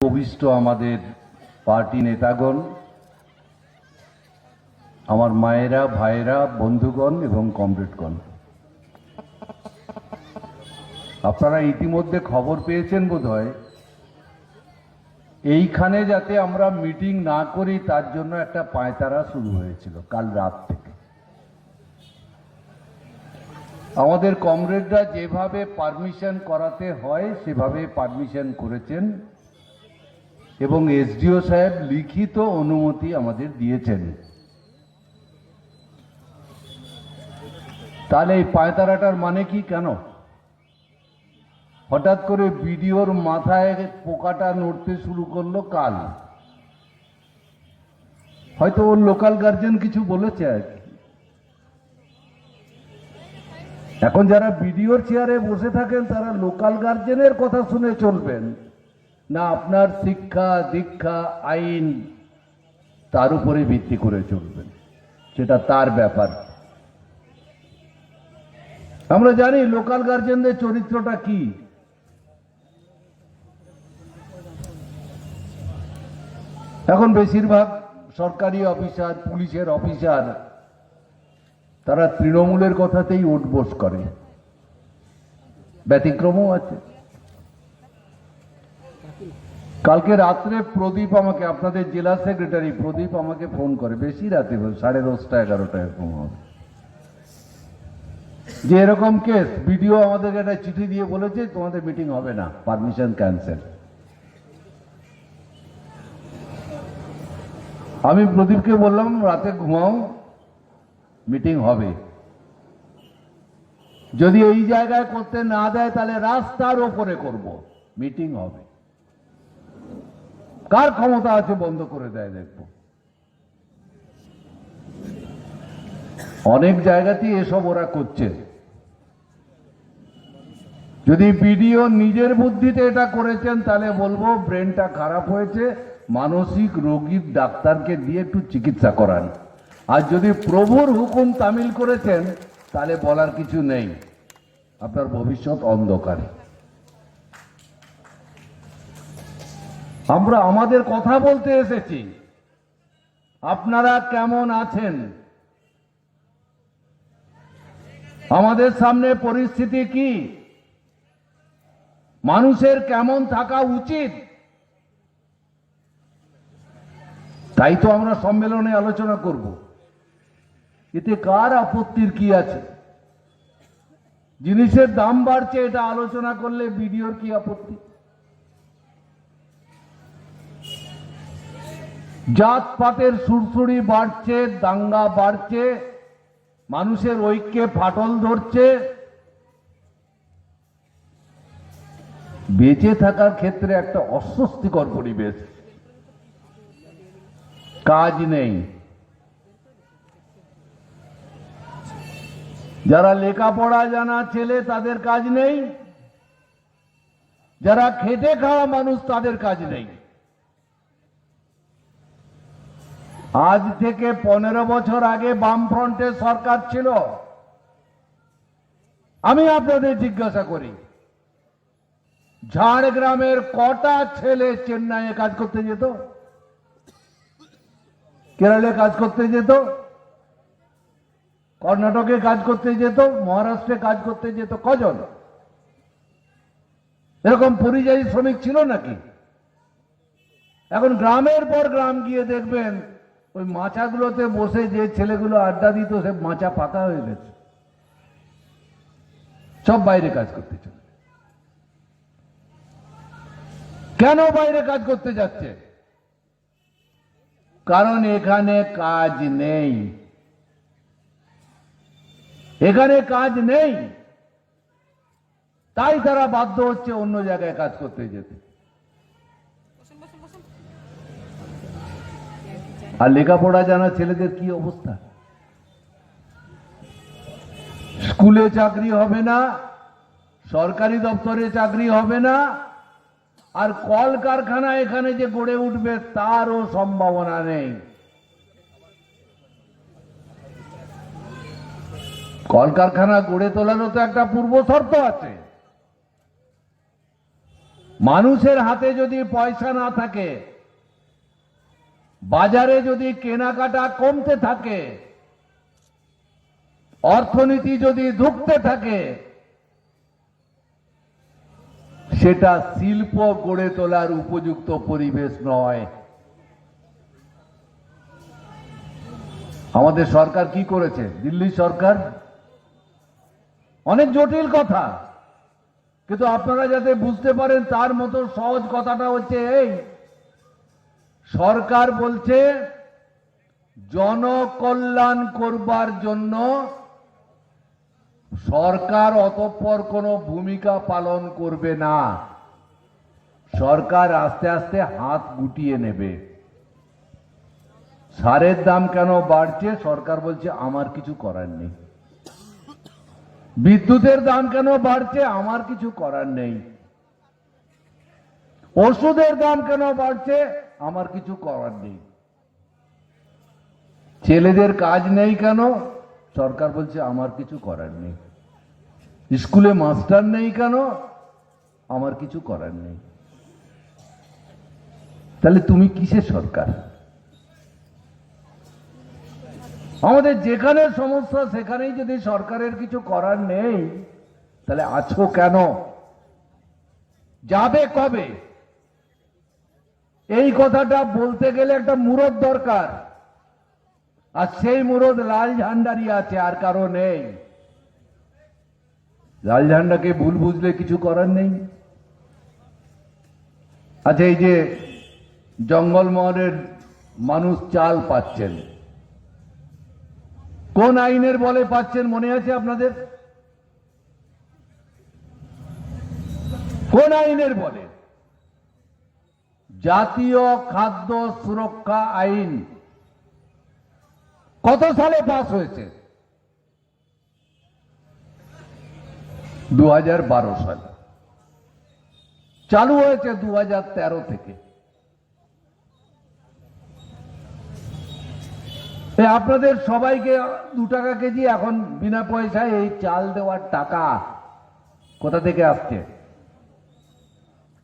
উপবিষ্ট আমাদের পার্টি নেতাগণ, আমার মায়েরা, ভাইয়েরা, বন্ধুগণ এবং কমরেডগণ। আপনারা ইতিমধ্যে খবর পেয়েছেন বোধহয়, এইখানে যাতে আমরা মিটিং না করি তার জন্য একটা পায়তারা শুরু হয়েছিল কাল রাত থেকে। আমাদের কমরেডরা যেভাবে পারমিশন করাতে হয়, সেভাবে পারমিশন করেছেন। এবং এসডিও সাহেব লিখিত অনুমতি আমাদের দিয়েছেন। তাহলে এই পায়তারাটার মানে কি কেন? হঠাৎ করে বিডিওর মাথায় পোকাটা নড়তে শুরু করল কাল। হয়তো ওর লোকাল গার্জেন কিছু বলেছে আর কি। এখন যারা বিডিওর চেয়ারে বসে থাকেন, তারা লোকাল গার্জেনের কথা শুনে চলবেন। না আপনার শিক্ষা, দীক্ষা, আইন তার উপরে ভিত্তি করে চলবেন সেটা তার ব্যাপার। আমরা জানি লোকাল গার্জেনদের চরিত্রটা কি। এখন বেশিরভাগ সরকারি অফিসার, পুলিশের অফিসার, তারা তৃণমূলের কথাতেই উঠবোস করে। ব্যতিক্রমও আছে। কালকে রাত্রে প্রদীপ আমাকে, আপনাদের জেলা সেক্রেটারি প্রদীপ আমাকে ফোন করে, বেশি রাতে সাড়ে দশটা এগারোটা এরকম হবে। যে এরকম কেস, বিডিও আমাদেরকে একটা চিঠি দিয়ে বলেছে, তোমাদের মিটিং হবে না, পারমিশন ক্যান্সেল। আমি প্রদীপকে বললাম, রাতে ঘুমাও, মিটিং হবে। যদি এই জায়গায় করতে না দেয়, তাহলে রাস্তার ওপরে করব, মিটিং হবে। কার ক্ষমতা আছে বন্ধ করে দেয় দেখব। অনেক জায়গাতেই এসব ওরা করছে। যদি বিডিও নিজের বুদ্ধিতে এটা করেছেন, তাহলে বলব ব্রেনটা খারাপ হয়েছে। মানসিক রোগীর ডাক্তারকে দিয়ে একটু চিকিৎসা করান। আর যদি প্রভুর হুকুম তামিল করেছেন, তাহলে বলার কিছু নেই। আপনার ভবিষ্যৎ অন্ধকারে। আমরা আমাদের কথা বলতে এসেছি। আপনারা কেমন আছেন? আমাদের সামনে পরিস্থিতি কি? মানুষের কেমন থাকা উচিত? তাই তো আমরা সম্মেলনে আলোচনা করব। এতে কার আপত্তির কি আছে? জিনিসের দাম বাড়ছে, এটা আলোচনা করলে বিডিওর কি আপত্তি? জাতপাতের সুরসুরি বাড়ছে, দাঙ্গা বাড়ছে, মানুষের ঐক্যে ফাটল ধরছে। বেঁচে থাকার ক্ষেত্রে একটা অস্বস্তিকর পরিবেশ। কাজ নেই। যারা লেখাপড়া জানা ছেলে, তাদের কাজ নেই। যারা খেটে খাওয়া মানুষ, তাদের কাজ নেই। আজ থেকে পনেরো বছর আগে বামফ্রন্টের সরকার ছিল। আমি আপনাদের জিজ্ঞাসা করি, ঝাড়গ্রামের কটা ছেলে চেন্নাইয়ে কাজ করতে যেত? কেরলে কাজ করতে যেত? কর্ণাটকে কাজ করতে যেত? মহারাষ্ট্রে কাজ করতে যেত? কজন? এরকম পরিযায়ী শ্রমিক ছিল নাকি? এখন গ্রামের পর গ্রাম গিয়ে দেখবেন ওই মাচাগুলোতে বসে যে ছেলেগুলো আড্ডা দিত, সে মাচা পাকা হয়ে গেছে। সব বাইরে কাজ করতে চলে কেন বাইরে কাজ করতে যাচ্ছে? কারণ এখানে কাজ নেই। এখানে কাজ নেই। তাই তারা বাধ্য হচ্ছে অন্য জায়গায় কাজ করতে যেতে। আর লেখাপড়া জানা ছেলেদের কি অবস্থা? স্কুলে চাকরি হবে না, সরকারি দপ্তরে চাকরি হবে না, আর কলকারখানা এখানে যে গড়ে উঠবে তারও সম্ভাবনা নেই। কলকারখানা গড়ে তোলারও তো একটা পূর্ব শর্ত আছে। মানুষের হাতে যদি পয়সা না থাকে বাজারে যদি কেনাকাটা কমতে থাকে, অর্থনীতি যদি ধুকতে থাকে, সেটা শিল্প গড়ে তোলার উপযুক্ত পরিবেশ নয়। আমাদের সরকার কি করেছে? দিল্লি সরকার? অনেক জটিল কথা। কিন্তু আপনারা যাতে বুঝতে পারেন, তার মতো সহজ কথাটা হচ্ছে এই সরকার বলছে, জনকল্যাণ করবার জন্য সরকার অতঃপর কোনো ভূমিকা পালন করবে না। সরকার আস্তে আস্তে হাত গুটিয়ে নেবে। সারের দাম কেন বাড়ছে? সরকার বলছে, আমার কিছু করার নেই। বিদ্যুতের দাম কেন বাড়ছে? আমার কিছু করার নেই। ওষুধের দাম কেন বাড়ছে? আমার কিছু করার নেই। ছেলেদের কাজ নেই কেন? সরকার বলছে, আমার কিছু করার নেই। স্কুলে মাস্টার নেই কেন? আমার কিছু করার নেই। তাহলে তুমি কিসের সরকার? আমাদের যেখানে সমস্যা, সেখানেই যদি সরকারের কিছু করার নেই, তাহলে আছো কেন? যাবে কবে? এই কথাটা বলতে গেলে একটা মুরদ দরকার। আর সেই মুরদ লাল ঝান্ডারই আছে, আর কারও নেই। লাল ঝান্ডাকে ভুল বুঝলে কিছু করার নেই। আচ্ছা এই যে জঙ্গলমহলের মানুষ চাল পাচ্ছেন। কোন আইনের বলে পাচ্ছেন, মনে আছে আপনাদের? কোন আইনের বলে? জাতীয় খাদ্য সুরক্ষা আইন। কত সালে পাস হয়েছে? দু হাজার বারো সালে। চালু হয়েছে দু হাজার তেরো থেকে। আপনাদের সবাইকে দু টাকা কেজি এখন বিনা পয়সায় এই চাল দেওয়ার টাকা কোথা থেকে আসছে?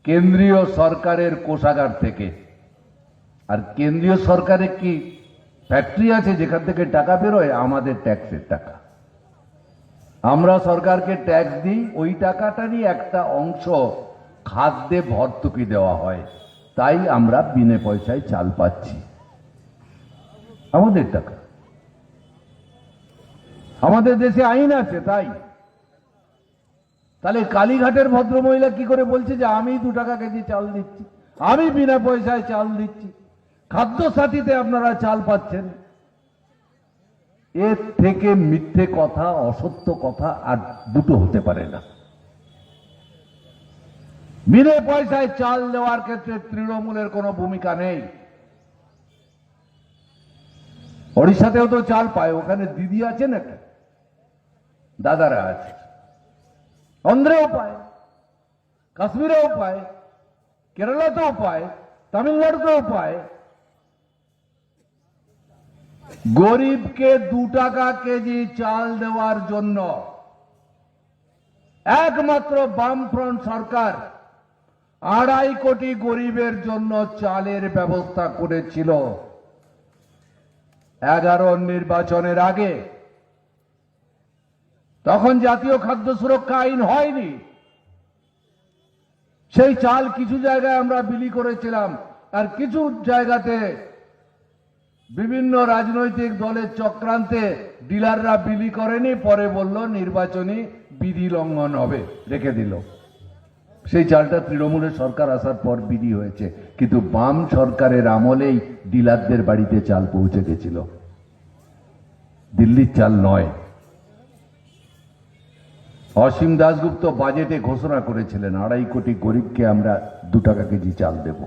কেন্দ্রীয় সরকারের কোষাগার থেকে। আর কেন্দ্রীয় সরকারের কি ফ্যাক্টরি আছে যেখান থেকে টাকা বেরোয়? আমাদের ট্যাক্সের টাকা। আমরা সরকারকে ট্যাক্স দিই, ওই টাকাটারই একটা অংশ খাদ্যে ভর্তুকি দেওয়া হয়। তাই আমরা বিনে পয়সায় চাল পাচ্ছি। আমাদের টাকা। আমাদের দেশে আইন আছে, তাই। তাহলে কালীঘাটের ভদ্রমহিলা কি করে বলছে যে আমি দু টাকা কেজি চাল দিচ্ছি? আমি বিনা পয়সায় চাল দিচ্ছি। খাদ্য সাথীতে আপনারা চাল পাচ্ছেন। এর থেকে মিথ্যে কথা, অসত্য কথা আর দুটো হতে পারে না। বিনে পয়সায় চাল দেওয়ার ক্ষেত্রে তৃণমূলের কোনো ভূমিকা নেই। ওড়িশাতেও তো চাল পায়, ওখানে দিদি আছে নাকি? দাদারা আছে। অন্ধ্রেও পায় কাশ্মীরেও পায় কেরালাতেও পায় তামিলনাড়ুতেও পায় গরিবকে দু টাকা কেজি চাল দেওয়ার জন্য একমাত্র বামফ্রন্ট সরকার আড়াই কোটি গরিবের জন্য চালের ব্যবস্থা করেছিল। এগারো নির্বাচনের আগে তখন জাতীয় খাদ্য সুরক্ষা আইন হয়নি। সেই চাল কিছু জায়গায় আমরা বিলি করেছিলাম, আর কিছু জায়গাতে বিভিন্ন রাজনৈতিক দলের চক্রান্তে ডিলাররা বিলি করেনি, পরে বলল নির্বাচনী বিধি লঙ্ঘন হবে, রেখে দিল। সেই চালটা তৃণমূলের সরকার আসার পর বিধি হয়েছে, কিন্তু বাম সরকারের আমলেই ডিলারদের বাড়িতে চাল পৌঁছে গেছিল। দিল্লির চাল নয়। অসীম দাশগুপ্ত বাজেটে ঘোষণা করেছিলেন, আড়াই কোটি গরিবকে আমরা দু টাকা কেজি চাল দেব।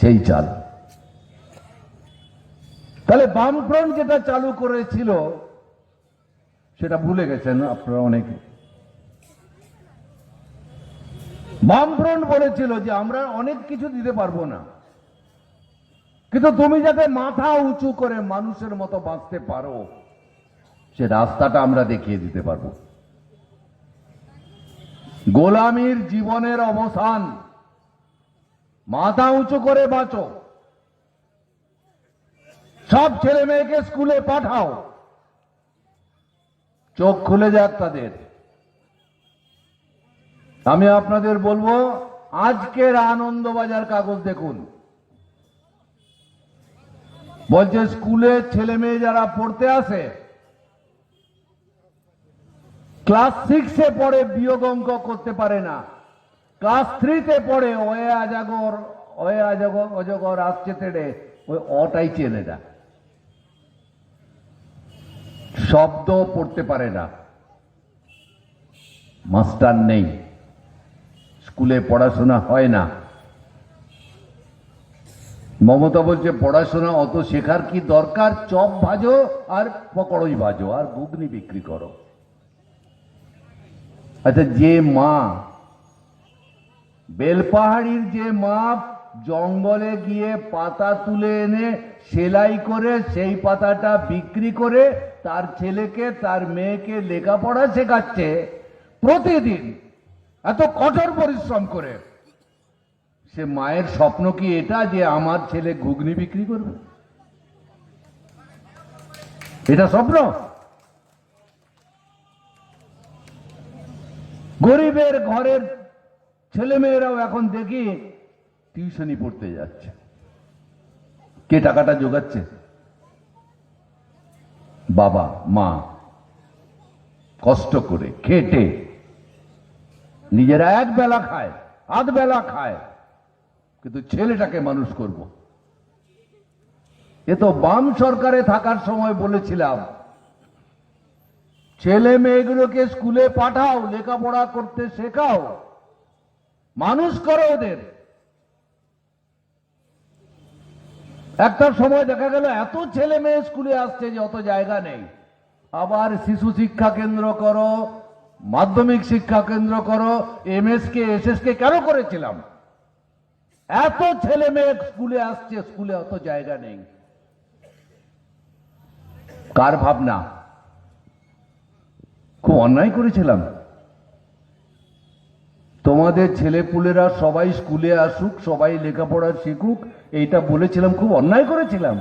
সেই চাল। তাহলে বামফ্রন্ট যেটা চালু করেছিল, সেটা ভুলে গেছেন আপনারা অনেকে। বামফ্রন্ট বলেছিল যে আমরা অনেক কিছু দিতে পারব না। কিন্তু তুমি যাতে মাথা উঁচু করে মানুষের মতো বাঁচতে পারো, সে রাস্তাটা আমরা দেখিয়ে দিতে পারব। গোলামীর জীবনের অবসান। মাথা উঁচু করে বাঁচো। সব ছেলে মেয়েকে স্কুলে পাঠাও। চোখ খুলে যাক তাদের। আমি আপনাদের বলব, আজকের আনন্দবাজার কাগজ দেখুন। বলছে, স্কুলে ছেলে মেয়ে যারা পড়তে আসে ক্লাস সিক্সে পড়ে বিয়োগ অঙ্ক করতে পারে না। ক্লাস থ্রিতে পড়ে ওয়ে আজাগর ওয়ে আজাগর, অজগর আসছে তেড়ে ওই অটাই চেনে না। শব্দ পড়তে পারে না। মাস্টার নেই। স্কুলে পড়াশোনা হয় না। মমতা বলছে, পড়াশোনা অত শেখার কি দরকার? চপ ভাজো আর পকড়ই ভাজো আর ঘুগনি বিক্রি করো। আচ্ছা যে মা, বেলপাহাড়ির যে মা জঙ্গলে গিয়ে পাতা তুলে এনে সেলাই করে সেই পাতাটা বিক্রি করে তার ছেলেকে, তার মেয়েকে লেখাপড়া শেখাচ্ছে প্রতিদিন। এত কঠোর পরিশ্রম করে। সে মায়ের স্বপ্ন কি এটা, যে আমার ছেলে ঘুগনি বিক্রি করবে? এটা স্বপ্ন? গরিবের ঘরের ছেলেমেয়েরাও এখন দেখি টিউশনি পড়তে যাচ্ছে। কে টাকাটা জোগাচ্ছে? বাবা, মা, কষ্ট করে খেটে নিজেরা এক বেলা খায়, আধ বেলা খায়, কিন্তু ছেলেটাকে মানুষ করব। এ তো বাম সরকারে থাকার সময় বলেছিলাম ছেলে মেয়েগুলোকে স্কুলে পাঠাও, লেখাপড়া করতে শেখাও। মানুষ করো ওদের। একটা সময় দেখা গেল, এত ছেলে মেয়ে স্কুলে আসছে যে অত জায়গা নেই। আবার শিশু শিক্ষা কেন্দ্র করো, মাধ্যমিক শিক্ষা কেন্দ্র করো M S K S S K কেন করেছিলাম? এত ছেলে মেয়ে স্কুলে আসছে, স্কুলে অত জায়গা নেই। কার ভাবনা? খুব অন্যায় করেছিলাম। তোমাদের ছেলেপুলেরা সবাই স্কুলে আসুক, সবাই লেখাপড়া শিখুক, এইটা বলেছিলাম, খুব অন্যায় করেছিলাম।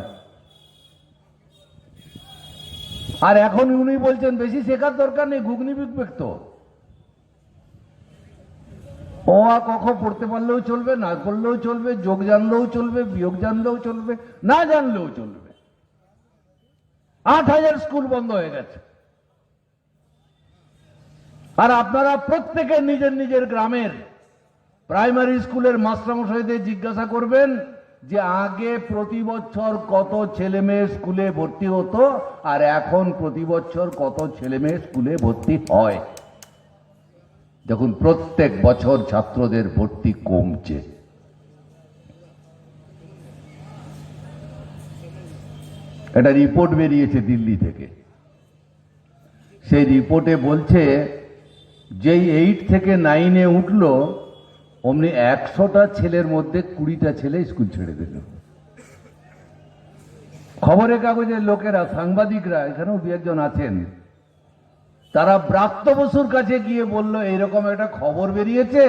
আর এখন উনি বলছেন, বেশি শেখার দরকার নেই, ঘুগনি বিকবেক তো। ও আ কখ পড়তে পারলেও চলবে, না করলেও চলবে, যোগ জানলেও চলবে, বিয়োগ জানলেও চলবে, না জানলেও চলবে। আট হাজার স্কুল বন্ধ হয়ে গেছে। আর আপনারা প্রত্যেকে নিজের নিজের গ্রামের প্রাইমারি স্কুলের মাস্টারমশাইদের জিজ্ঞাসা করবেন যে আগে প্রতি বছর কত ছেলে মেয়ে স্কুলে ভর্তি হতো আর এখন প্রতি বছর কত ছেলে মেয়ে স্কুলে ভর্তি হয়? দেখুন, প্রত্যেক বছর ছাত্রদের ভর্তি কমছে। একটা রিপোর্ট বেরিয়েছে দিল্লি থেকে। সেই রিপোর্টে বলছে যেই এইট থেকে নাইনে উঠল, অমনি একশোটা ছেলের মধ্যে কুড়িটা ছেলে স্কুল ছেড়ে দিল। খবরের কাগজের লোকেরা, সাংবাদিকরা, এখানেও দু একজন আছেন, তারা ব্রাত্য বসুর কাছে গিয়ে বলল, এইরকম একটা খবর বেরিয়েছে?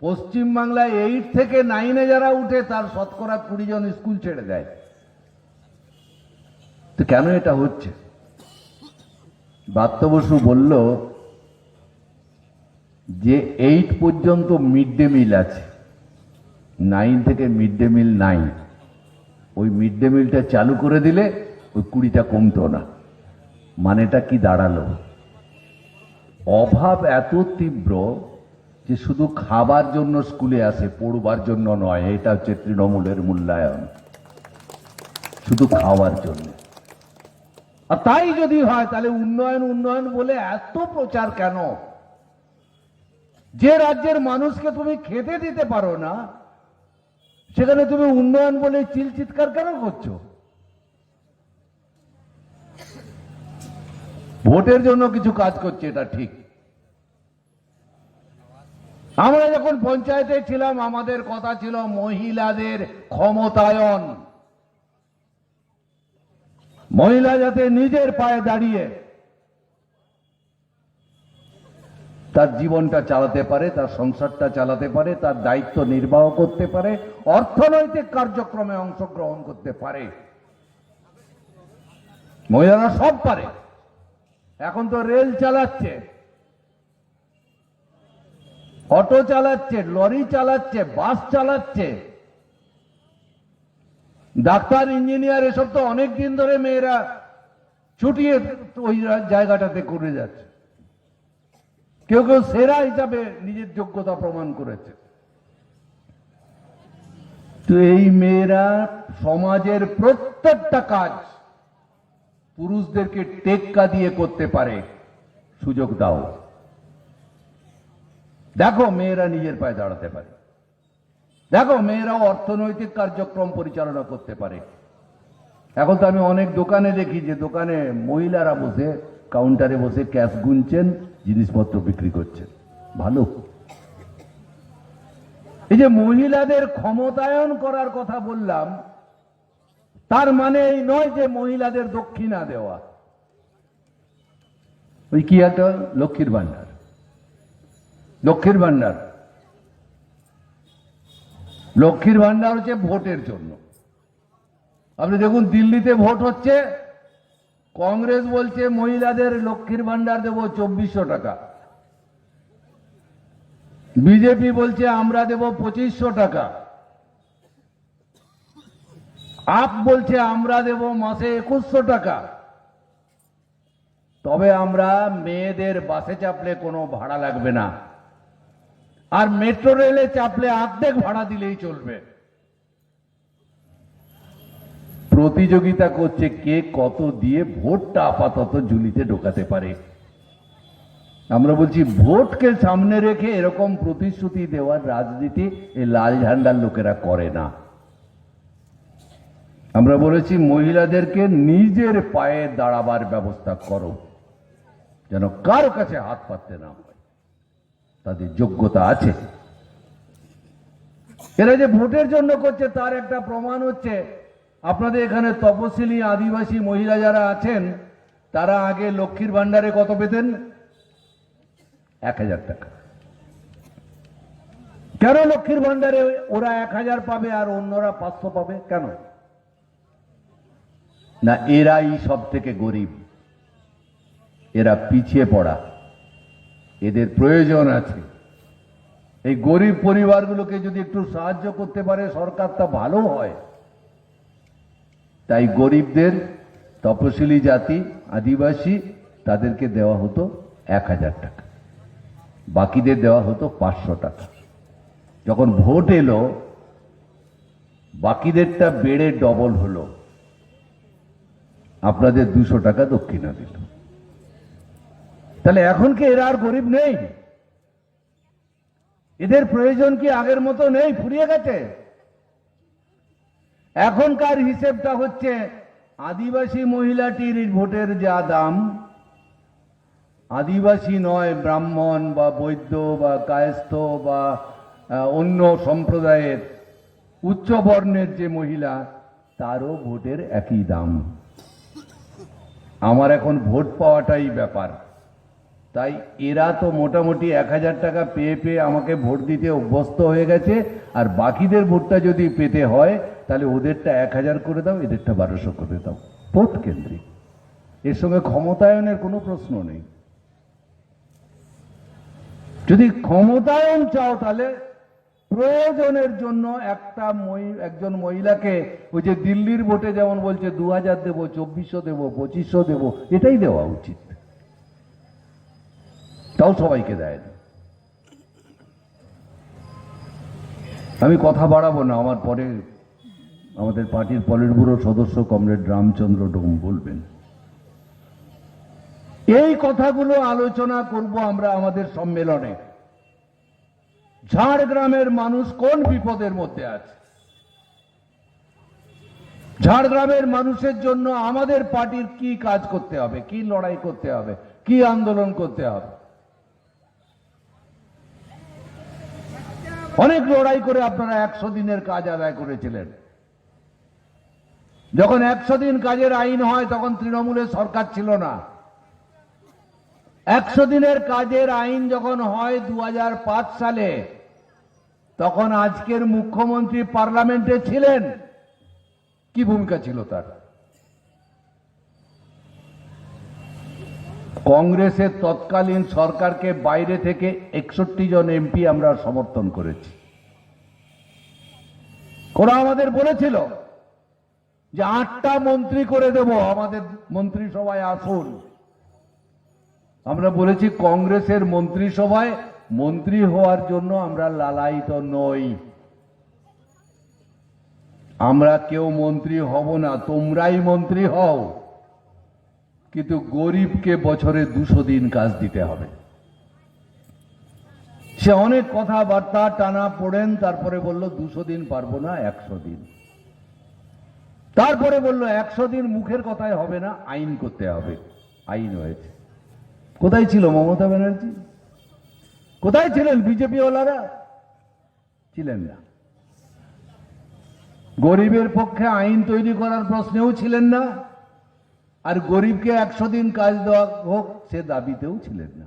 পশ্চিম বাংলায় এইট থেকে নাইনে যারা উঠে, তার শতকরা কুড়ি জন স্কুল ছেড়ে দেয়। তো কেন এটা হচ্ছে? ব্রাত্য বসু বলল যে এইট পর্যন্ত মিড ডে মিল আছে নাইন থেকে মিড ডে মিল নাই ওই মিড ডে মিলটা চালু করে দিলে ওই কুড়িটা কমতো না। মানেটা কি দাঁড়াল? অভাব এত তীব্র যে শুধু খাবার জন্য স্কুলে আসে, পড়বার জন্য নয়, এটা হচ্ছে তৃণমূলের মূল্যায়ন। শুধু খাওয়ার জন্য। আর তাই যদি হয়, তাহলে উন্নয়ন উন্নয়ন বলে এত প্রচার কেন? যে রাজ্যের মানুষকে তুমি খেতে দিতে পারো না, সেখানে তুমি উন্নয়ন বলে চিল চিৎকার কেন করছ? ভোটের জন্য কিছু কাজ করছে, এটা ঠিক। আমরা যখন পঞ্চায়েতে ছিলাম, আমাদের কথা ছিল মহিলাদের ক্ষমতায়ন। মহিলা যাতে নিজের পায়ে দাঁড়িয়ে তার জীবনটা চালাতে পারে, তার সংসারটা চালাতে পারে, তার দায়িত্ব নির্বাহ করতে পারে, অর্থনৈতিক কার্যক্রমে অংশগ্রহণ করতে পারে। মহিলারা সব পারে। এখন তো রেল চালাচ্ছে, অটো চালাচ্ছে, লরি চালাচ্ছে, বাস চালাচ্ছে। ডাক্তার, ইঞ্জিনিয়ার, এসব তো অনেক দিন ধরে মেয়েরা ছুটিয়ে ওই জায়গাটাতে করে যাচ্ছে। কেউ কেউ সেরা হিসাবে নিজের যোগ্যতা প্রমাণ করেছে। তো এই মেয়েরা সমাজের প্রত্যেকটা কাজ পুরুষদেরকে টেক্কা দিয়ে করতে পারে। সুযোগ দাও। দেখো মেয়েরা নিজের পায়ে দাঁড়াতে পারে। দেখো মেয়েরাও অর্থনৈতিক কার্যক্রম পরিচালনা করতে পারে। এখন তো আমি অনেক দোকানে দেখি যে দোকানে মহিলারা বসে কাউন্টারে বসে ক্যাশ গুনছেন জিনিসপত্র বিক্রি করছেন। ভালো। এই যে মহিলাদের ক্ষমতায়ন করার কথা বললাম, তার মানে এই নয় যে মহিলাদের দক্ষিণা দেওয়া। ওই কি একটা? লক্ষ্মীর ভান্ডার লক্ষ্মীর ভান্ডার লক্ষ্মীর ভান্ডার হচ্ছে ভোটের জন্য। আপনি দেখুন, দিল্লিতে ভোট হচ্ছে কংগ্রেস বলছে মহিলাদের লক্ষ্মীর ভান্ডার দেবো চব্বিশশো টাকা। বিজেপি বলছে আমরা দেব পঁচিশশো টাকা। আপ বলছে আমরা দেব মাসে একুশশো টাকা। তবে আমরা মেয়েদের বাসে চাপলে কোনো ভাড়া লাগবে না। আর মেট্রো রেলে চাপলে অর্ধেক ভাড়া দিলেই চলবে। প্রতিযোগিতা করছে কে কত দিয়ে ভোটটা আপাতত ঝুলিতে ঢোকাতে পারে। আমরা বলছি, ভোটকে সামনে রেখে এরকম প্রতিশ্রুতি দেওয়ার রাজনীতি এই লাল ঝান্ডার লোকেরা করে না। আমরা বলেছি, মহিলাদেরকে নিজের পায়ে দাঁড়াবার ব্যবস্থা করো, যেন কারও কাছে হাত পাততে না হয়। তাদের যোগ্যতা আছে। এরা যে ভোটের জন্য করছে, তার একটা প্রমাণ হচ্ছে আপনাদের এখানে তপশিলি আদিবাসী মহিলা যারা আছেন, তারা আগে লক্ষ্মীর ভান্ডারে কত পেতেন? এক হাজার টাকা। কেন লক্ষ্মীর ভান্ডারে ওরা এক হাজার পাবে আর অন্যরা পাঁচশো পাবে? কেন? না, এরাই সব থেকে গরিব। এরা পিছিয়ে পড়া। এদের প্রয়োজন আছে। এই গরিব পরিবারগুলোকে যদি একটু সাহায্য করতে পারে, সরকার তা ভালো হয়। তাই গরিবদের তপশিলি জাতি, আদিবাসী, তাদেরকে দেওয়া হতো এক হাজার টাকা। বাকিদের দেওয়া হতো পাঁচশো টাকা। যখন ভোট এলো, বাকিদেরটা বেড়ে ডবল হলো। আপনাদের দুশো টাকা দক্ষিণা দিল। তাহলে এখন কি এরা আর গরিব নেই? এদের প্রয়োজন কি আগের মতো নেই? ফুরিয়ে গেছে? এখনকার হিসেবটা হচ্ছে আদিবাসী মহিলাটির ভোটের যা দাম, আদিবাসী নয়, ব্রাহ্মণ বা বৈদ্য বা কায়স্থ বা অন্য সম্প্রদায়ের উচ্চ বর্ণের যে মহিলা, তারও ভোটের একই দাম। আমার এখন ভোট পাওয়াটাই ব্যাপার। তাই এরা তো মোটামুটি এক হাজার টাকা পেয়ে পেয়ে আমাকে ভোট দিতে অভ্যস্ত হয়ে গেছে, আর বাকিদের ভোটটা যদি পেতে হয় তাহলে ওদেরটা এক হাজার করে দাও, এদেরটা বারোশো করে দাও। ভোট কেন্দ্রিক। এর সঙ্গে ক্ষমতায়নের কোনো প্রশ্ন নেই। যদি ক্ষমতায়ন চাও তাহলে প্রয়োজনের জন্য একটা একজন মহিলাকে ওই যে দিল্লির ভোটে যেমন বলছে, দু হাজার দেবো, চব্বিশশো দেবো, পঁচিশশো দেবো, এটাই দেওয়া উচিত। তাও সবাইকে দেয় না। আমি কথা বাড়াবো না, আমার পরে আমাদের পার্টির পলিট ব্যুরো সদস্য কমরেড রামচন্দ্র ডোম বলবেন। এই কথাগুলো আলোচনা করব আমরা আমাদের সম্মেলনে। ঝাড়গ্রামের মানুষ কোন বিপদের মধ্যে আছে? ঝাড়গ্রামের মানুষের জন্য আমাদের পার্টির কি কাজ করতে হবে? কি লড়াই করতে হবে? কি আন্দোলন করতে হবে? অনেক লড়াই করে আপনারা একশো দিনের কাজ আদায় করেছিলেন। যখন একশো দিন কাজের আইন হয়, তখন তৃণমূলের সরকার ছিল না। একশো দিনের কাজের আইন যখন হয় দু হাজার পাঁচ সালে, তখন আজকের মুখ্যমন্ত্রী পার্লামেন্টে ছিলেন। কি ভূমিকা ছিল তার? কংগ্রেসের তৎকালীন সরকারকে বাইরে থেকে একষট্টি জন এমপি আমরা সমর্থন করেছি। ওরা আমাদের বলেছিল যে আটটা মন্ত্রী করে দেব, আমাদের মন্ত্রিসভায় আসুন। আমরা বলেছি কংগ্রেসের মন্ত্রিসভায় মন্ত্রী হওয়ার জন্য আমরা লালায়িত নই। আমরা কেউ মন্ত্রী হব না, তোমরাই মন্ত্রী হও। কিন্তু গরিবকে বছরে দুশো দিন কাজ দিতে হবে। সে অনেক কথাবার্তা টানা পড়েন, তারপরে বলল, দুশো দিন পারব না, একশো দিন। তারপরে বলল, একশো দিন মুখের কথায় হবে না, আইন করতে হবে। আইন হয়েছে। কোথায় ছিল মমতা ব্যানার্জি? কোথায় ছিলেন বিজেপি ওলারা ছিলেন না। গরিবের পক্ষে আইন তৈরি করার প্রশ্নেও ছিলেন না, আর গরিবকে একশো দিন কাজ দেওয়া হোক, সে দাবিতেও ছিলেন না।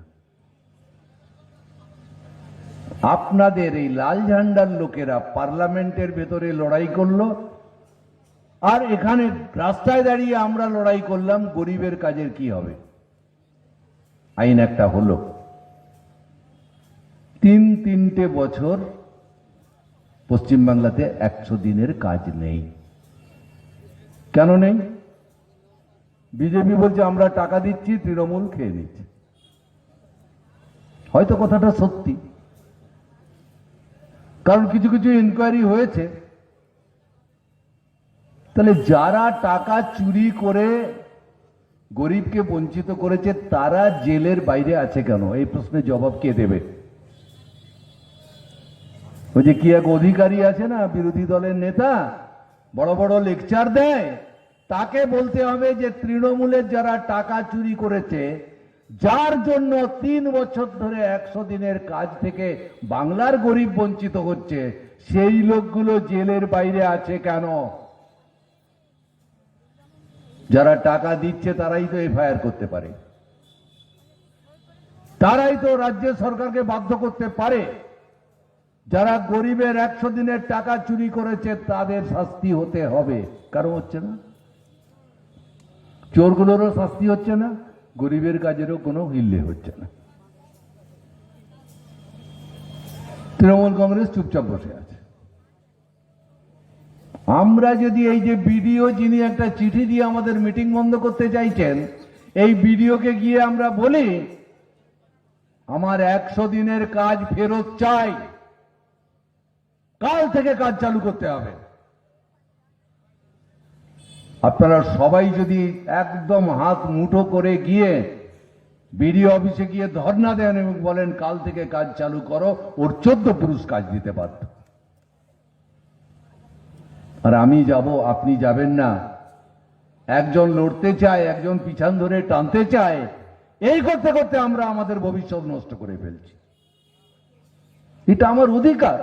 আপনাদের এই লাল ঝান্ডার লোকেরা পার্লামেন্টের ভেতরে লড়াই করল আর এখানে রাস্তায় দাঁড়িয়ে আমরা লড়াই করলাম, গরিবের কাজের কি হবে? আইন একটা হলো। তিন তিনটে বছর পশ্চিমবাংলাতে একশো দিনের কাজ নেই। কেন নেই? বিজেপি বলছে, আমরা টাকা দিচ্ছি, তৃণমূল খেয়ে নিচ্ছে। হয়তো কথাটা সত্যি। কারণ কিছু কিছু ইনকোয়ারি হয়েছে। তাহলে যারা টাকা চুরি করে গরিবকে বঞ্চিত করেছে, তারা জেলের বাইরে আছে কেন? এই প্রশ্নের জবাব কে দেবে? ওই যে কি এক অধিকারী আছে না, বিরোধী দলের নেতা, বড় বড় লেকচার দেয়। তাকে বলতে হবে যে, তৃণমূলের যারা টাকা চুরি করেছে, যার জন্য তিন বছর ধরে একশো দিনের কাজ থেকে বাংলার গরিব বঞ্চিত হচ্ছে, সেই লোকগুলো জেলের বাইরে আছে কেন? যারা টাকা দিচ্ছে তারাই তো এফআইআর করতে পারে। তারাই তো রাজ্য সরকারকে বাধ্য করতে পারে। যারা গরিবের একশো দিনের টাকা চুরি করেছে তাদের শাস্তি হতে হবে। কারণ হচ্ছে না? চোরগুলোরও শাস্তি হচ্ছে না, গরিবের কাজেরও কোনো হিল্লে হচ্ছে না। তৃণমূল কংগ্রেস চুপচাপ বসে আছে। আমরা যদি এই যে বিডিও যিনি একটা চিঠি দিয়ে আমাদের মিটিং বন্ধ করতে চাইছেন, এই বিডিওকে গিয়ে আমরা বলি, আমার একশো দিনের কাজ ফেরত চাই। কাল থেকে কাজ চালু করতে হবে। আপনারা সবাই যদি একদম হাত মুঠো করে গিয়ে বিডিও অফিসে গিয়ে ধর্ণা দেন এবং বলেন, কাল থেকে কাজ চালু করো, ওর চোদ্দ পুরুষ কাজ দিতে পারত আর আমি যাব, আপনি যাবেন না। একজন লড়তে চায়, একজন পিছন ধরে টানতে চায়, এই করতে করতে আমরা আমাদের ভবিষ্যৎ নষ্ট করে ফেলছি। এটা আমার অধিকার।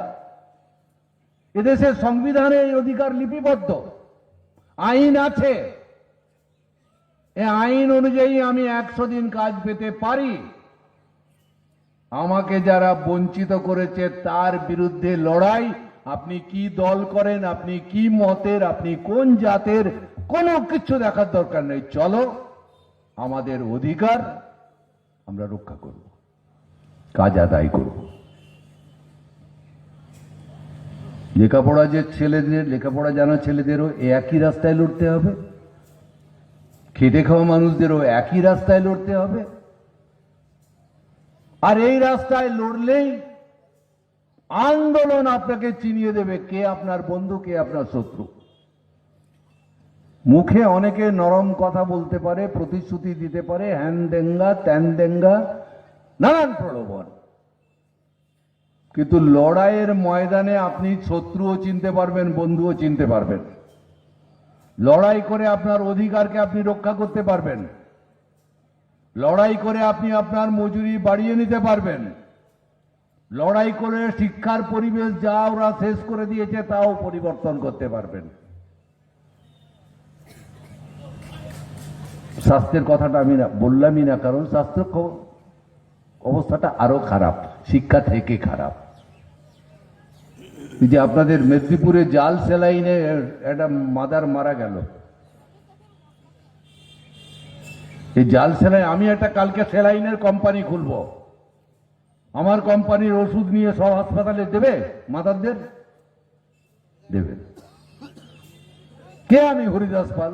এদেশের সংবিধানে এই অধিকার লিপিবদ্ধ। আইন আছে। এ আইন অনুযায়ী আমি একশো দিন কাজ পেতে পারি। আমাকে যারা বঞ্চিত করেছে, তার বিরুদ্ধে লড়াই আপনি কি দল করেন, আপনি কি মতের, আপনি কোন জাতের, কোনো কিছু দেখার দরকার নেই। চলো, আমাদের অধিকার আমরা রক্ষা করব। কাজ আদায় করব। লেখাপড়া যে ছেলেদের, লেখাপড়া জানা ছেলেদেরও একই রাস্তায় লড়তে হবে। খেটে খাওয়া মানুষদেরও একই রাস্তায় লড়তে হবে। আর এই রাস্তায় লড়লেই আন্দোলন আপনাকে চিনিয়ে দেবে কে আপনার বন্ধু, কে আপনার শত্রু। মুখে অনেকে নরম কথা বলতে পারে, প্রতিশ্রুতি দিতে পারে হ্যান দেঙ্গা ত্যান দেঙ্গা নানান প্রলোভন। কিন্তু লড়াইয়ের ময়দানে আপনি শত্রুও চিনতে পারবেন, বন্ধুও চিনতে পারবেন। লড়াই করে আপনার অধিকারকে আপনি রক্ষা করতে পারবেন। লড়াই করে আপনি আপনার মজুরি বাড়িয়ে নিতে পারবেন। লড়াই করে শিক্ষার পরিবেশ যা ওরা শেষ করে দিয়েছে, তাও পরিবর্তন করতে পারবেন। স্বাস্থ্যের কথাটা আমি না, বললামই না, কারণ স্বাস্থ্য অবস্থাটা আরও খারাপ, শিক্ষা থেকে খারাপ। যে আপনাদের মেদিনীপুরে জাল সেলাইনে একটা মাদার মারা গেল। এই জাল সেলাই, আমি একটা কালকে সেলাইনের কোম্পানি খুলবো। আমার কোম্পানির ওষুধ নিয়ে সব হাসপাতালে দেবে? মাদারদের দেবে। কে আমি, হরিদাস পাল?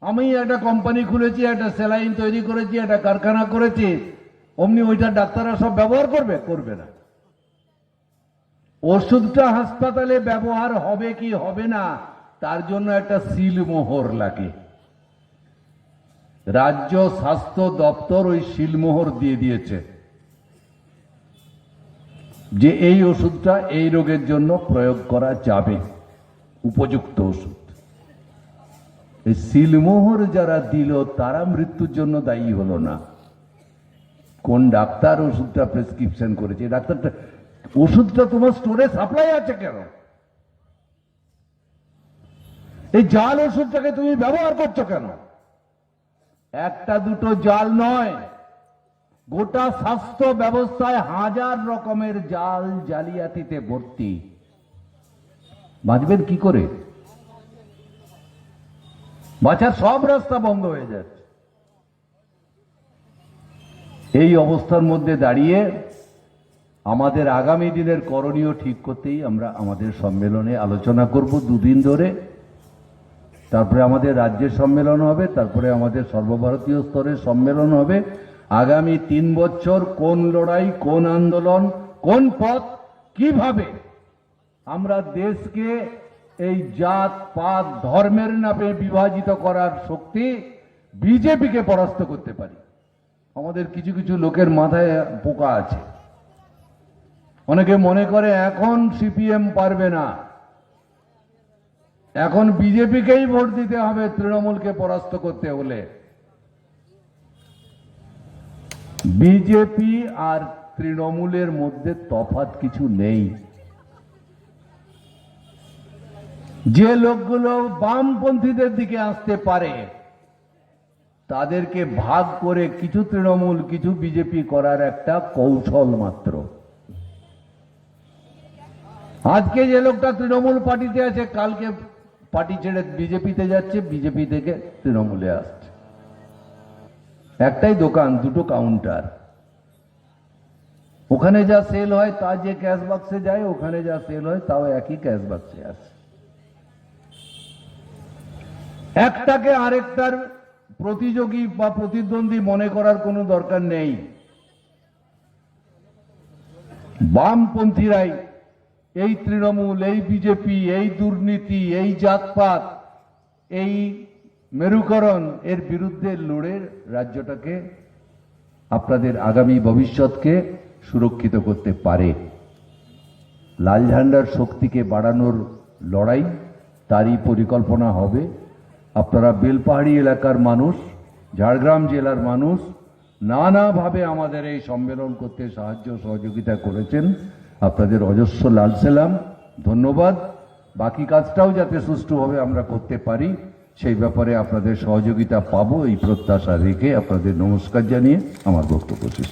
আমি একটা কোম্পানি খুলেছি, একটা সেলাইন তৈরি করেছি, একটা কারখানা করেছি। অমনি ওইটা ডাক্তাররা সব ব্যবহার করবে? করবে না। ওষুধটা হাসপাতালে ব্যবহার হবে কি হবে না, তার জন্য একটা সিল মোহর লাগে। রাজ্য স্বাস্থ্য দপ্তর ওই সিলমোহর দিয়ে দিয়েছে। যে এই ওষুধটা এই রোগের জন্য প্রয়োগ করা যাবে। উপযুক্ত ওষুধ। এই সিলমোহর যারা দিল, তারা মৃত্যুর জন্য দায়ী হলো না। কোন ডাক্তার ওষুধটা প্রেসক্রিপশন করেছে? ডাক্তারটা, ওষুধটা তোমার স্টোরে সাপ্লাই আছে কেন? এই জাল ওষুধটাকে তুমি ব্যবহার করছ কেন? একটা দুটো জাল নয়। গোটা স্বাস্থ্য ব্যবস্থায় হাজার রকমের জাল জালিয়াতিতে ভর্তি। বাঁচবেন কি করে? বাঁচার সব রাস্তা বন্ধ হয়ে যাচ্ছে। এই অবস্থার মধ্যে দাঁড়িয়ে আমাদের আগামী দিনের করণীয় ঠিক করতেই আমরা আমাদের সম্মেলনে আলোচনা করব দুদিন ধরে। তারপরে আমাদের রাজ্যের সম্মেলন হবে, তারপরে আমাদের সর্বভারতীয় স্তরের সম্মেলন হবে। আগামী তিন বছর কোন লড়াই, কোন আন্দোলন, কোন পথ, কীভাবে? আমরা দেশকে এই জাত, পাত, ধর্মের নামে বিভাজিত করার শক্তি বিজেপিকে পরাস্ত করতে পারি। আমাদের কিছু কিছু লোকের মাথায় পোকা আছে। অনেকে মনে করে এখন সিপিএম পারবে না। এখন বিজেপিকেই ভোট দিতে হবে, তৃণমূলকে পরাস্ত করতে হলে। বিজেপি আর তৃণমূলের মধ্যে তফাৎ কিছু নেই। যে লোকগুলো বামপন্থীদের দিকে আসতে পারে, তাদেরকে ভাগ করে কিছু তৃণমূল, কিছু বিজেপি করার একটা কৌশল মাত্র। আজকে যে লোকটা তৃণমূল পার্টিতে আছে, কালকে পার্টি ছেড়ে বিজেপিতে যাচ্ছে বিজেপি থেকে তৃণমূলে আসছে। একটাই দোকান, দুটো কাউন্টার ওখানে যা সেল হয়, তা যে ক্যাশ বাক্সে যায়, ওখানে যা সেল হয়, তাও একই ক্যাশ বাক্সে আসে। একটাকে আরেকটার প্রতিযোগী বা প্রতিদ্বন্দ্বী মনে করার কোনো দরকার নেই। বামপন্থীরাই এই তৃণমূল, এই বিজেপি, এই দুর্নীতি, এই জাতপাত, এই মেরুকরণ এর বিরুদ্ধে লড়ে রাজ্যটাকে আপনাদের আগামী ভবিষ্যৎকে সুরক্ষিত করতে পারে। লাল ঝান্ডার শক্তিকে বাড়ানোর লড়াই তারই পরিকল্পনা হবে। আপনারা বেলপাহাড়ি এলাকার মানুষ, ঝাড়গ্রাম জেলার মানুষ নানাভাবে আমাদের এই সম্মেলন করতে সাহায্য সহযোগিতা করেছেন। আপনাদের অজস্র লাল সেলাম ধন্যবাদ। বাকি কাজটাও যাতে সুষ্ঠুভাবে আমরা করতে পারি। সেই ব্যাপারে আপনাদের সহযোগিতা পাবো এই প্রত্যাশা রেখে আপনাদের নমস্কার জানিয়ে আমার বক্তব্য শেষ।